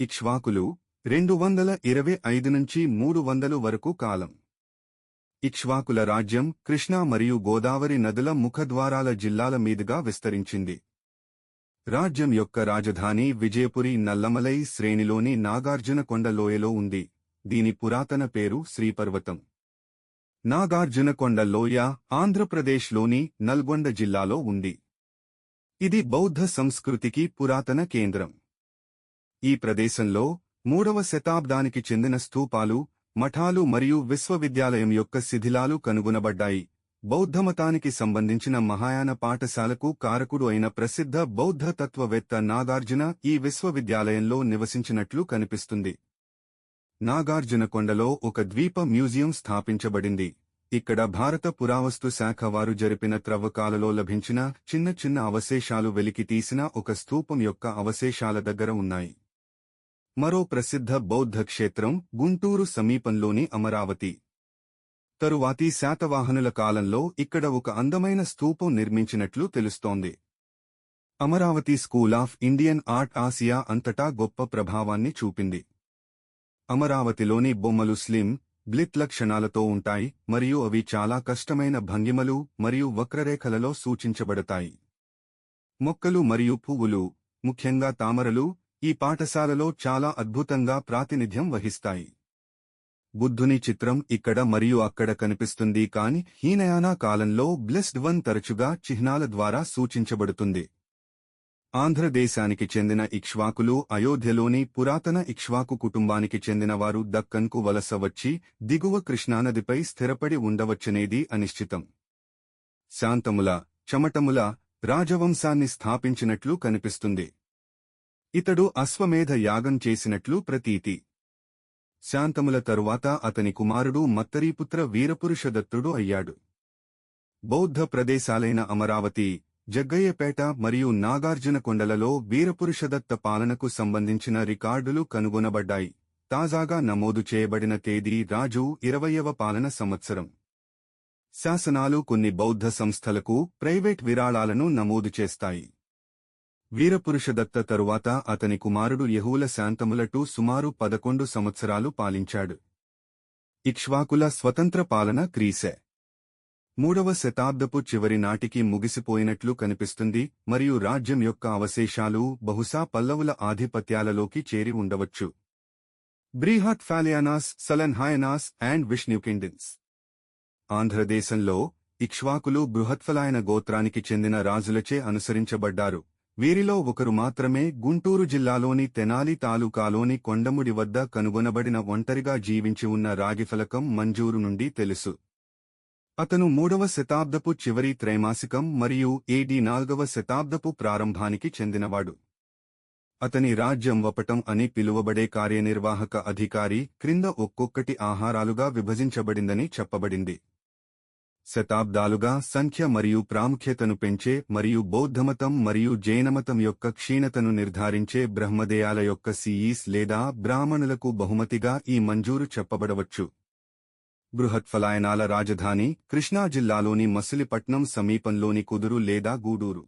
ఇక్ష్వాకులు రెండు వందల ఇరవై ఐదు నుంచి మూడు వందలు వరకు కాలం. ఇక్ష్వాకుల రాజ్యం కృష్ణా మరియు గోదావరి నదుల ముఖద్వారాల జిల్లాల మీదుగా విస్తరించింది. రాజ్యం యొక్క రాజధాని విజయపురి నల్లమలై శ్రేణిలోని నాగార్జునకొండ లోయలో ఉంది. దీని పురాతన పేరు శ్రీపర్వతం. నాగార్జునకొండ లోయ ఆంధ్రప్రదేశ్లోని నల్గొండ జిల్లాలో ఉంది. ఇది బౌద్ధ సంస్కృతికి పురాతన కేంద్రం. ఈ ప్రదేశంలో మూడవ శతాబ్దానికి చెందిన స్థూపాలు మఠాలు మరియు విశ్వవిద్యాలయం యొక్క శిథిలాలు కనుగొనబడ్డాయి. బౌద్ధమతానికి సంబంధించిన మహాయాన పాఠశాలకు కారకుడు అయిన ప్రసిద్ధ బౌద్ధ తత్వవేత్త నాగార్జున ఈ విశ్వవిద్యాలయంలో నివసించినట్లు కనిపిస్తుంది. నాగార్జునకొండలో ఒక ద్వీప మ్యూజియం స్థాపించబడింది. ఇక్కడ భారత పురావస్తు శాఖ వారు జరిపిన త్రవ్వకాలలో లభించిన చిన్న చిన్న అవశేషాలు వెలికితీసిన ఒక స్తూపం యొక్క అవశేషాల దగ్గర ఉన్నాయి. మరో ప్రసిద్ధ బౌద్ధ క్షేత్రం గుంటూరు సమీపంలోని అమరావతి. తరువాతి శాతవాహనుల కాలంలో ఇక్కడ ఒక అందమైన స్థూపం నిర్మించినట్లు తెలుస్తోంది. Amaravati school of Indian art Asia అంతటా గొప్ప ప్రభావాన్ని చూపింది. అమరావతిలోని బొమ్మలు స్లిమ్ బ్లిత్ లక్షణాలతో ఉంటాయి మరియు అవి చాలా కష్టమైన భంగిమలు మరియు వక్రరేఖలలో సూచించబడతాయి. మొక్కలు మరియు పువ్వులు ముఖ్యంగా తామరలు ఈ పాఠశాలలో చాలా అద్భుతంగా ప్రాతినిధ్యం వహిస్తాయి. బుద్ధుని చిత్రం ఇక్కడ మరియు అక్కడ కనిపిస్తుంది కాని హీనయానా కాలంలో బ్లెస్డ్ వన్ తరచుగా చిహ్నాల ద్వారా సూచించబడుతుంది. ఆంధ్రదేశానికి చెందిన ఇక్ష్వాకులు అయోధ్యలోని పురాతన ఇక్ష్వాకు కుటుంబానికి చెందినవారు దక్కన్కు వలస వచ్చి దిగువ కృష్ణానదిపై స్థిరపడి ఉండవచ్చనేది అనిశ్చితం. శాంతముల చమటముల రాజవంశాన్ని స్థాపించినట్లు కనిపిస్తుంది. ఇతడు అశ్వమేధ యాగం చేసినట్లు ప్రతీతి. శాంతముల తరువాత అతని కుమారుడు మత్తరీపుత్ర వీరపురుషదత్తుడు అయ్యాడు. బౌద్ధ ప్రదేశాలైన అమరావతి జగ్గయ్యపేట మరియు నాగార్జునకొండలలో వీరపురుషదత్త పాలనకు సంబంధించిన రికార్డులు కనుగొనబడ్డాయి. తాజాగా నమోదు చేయబడిన తేదీ రాజు ఇరవయవ పాలన సంవత్సరం. శాసనాలు కొన్ని బౌద్ధ సంస్థలకు ప్రైవేట్ విరాళాలను నమోదు చేస్తాయి. వీరపురుషదత్త తరువాత అతని కుమారుడు యహూల శాంతములటూ సుమారు పదకొండు సంవత్సరాలు పాలించాడు. ఇక్ష్వాకుల స్వతంత్ర పాలన క్రీసె. మూడవ శతాబ్దపు చివరి నాటికి ముగిసిపోయినట్లు కనిపిస్తుంది మరియు రాజ్యం యొక్క అవశేషాలు బహుశా పల్లవుల ఆధిపత్యాలలోకి చేరి ఉండవచ్చు. బ్రీహాట్ ఫాలియానాస్ సలన్హాయనాస్ అండ్ విష్ణుకిండిన్స్. ఆంధ్రదేశంలో ఇక్ష్వాకులు బృహత్ఫలాయన గోత్రానికి చెందిన రాజులచే అనుసరించబడ్డారు. వీరిలో ఒకరు మాత్రమే గుంటూరు జిల్లాలోని తెనాలి తాలూకాలోని కొండముడి వద్ద కనుగొనబడిన ఒంటరిగా జీవించి ఉన్న రాగిఫలకం మంజూరు నుండి తెలుసు. అతను మూడవ శతాబ్దపు చివరి త్రైమాసికం మరియు ఏడి నాల్గవ శతాబ్దపు ప్రారంభానికి చెందినవాడు. అతని రాజ్యం వపటం అని పిలువబడే కార్యనిర్వాహక అధికారి క్రింద ఒక్కొక్కటి ఆహారాలుగా విభజించబడిందని చెప్పబడింది. శతాబ్దాలుగా సంఖ్య మరియు ప్రాముఖ్యతను పెంచే మరియు బౌద్ధమతం మరియు జైనమతం యొక్క క్షీణతను నిర్ధారించే బ్రహ్మదేయాల యొక్క సీఈస్ లేదా బ్రాహ్మణులకు బహుమతిగా ఈ మంజూరు చెప్పబడవచ్చు. బృహత్ఫలాయనాల రాజధాని కృష్ణా జిల్లాలోని మసిలిపట్నం సమీపంలోని కుదురు లేదా గూడూరు.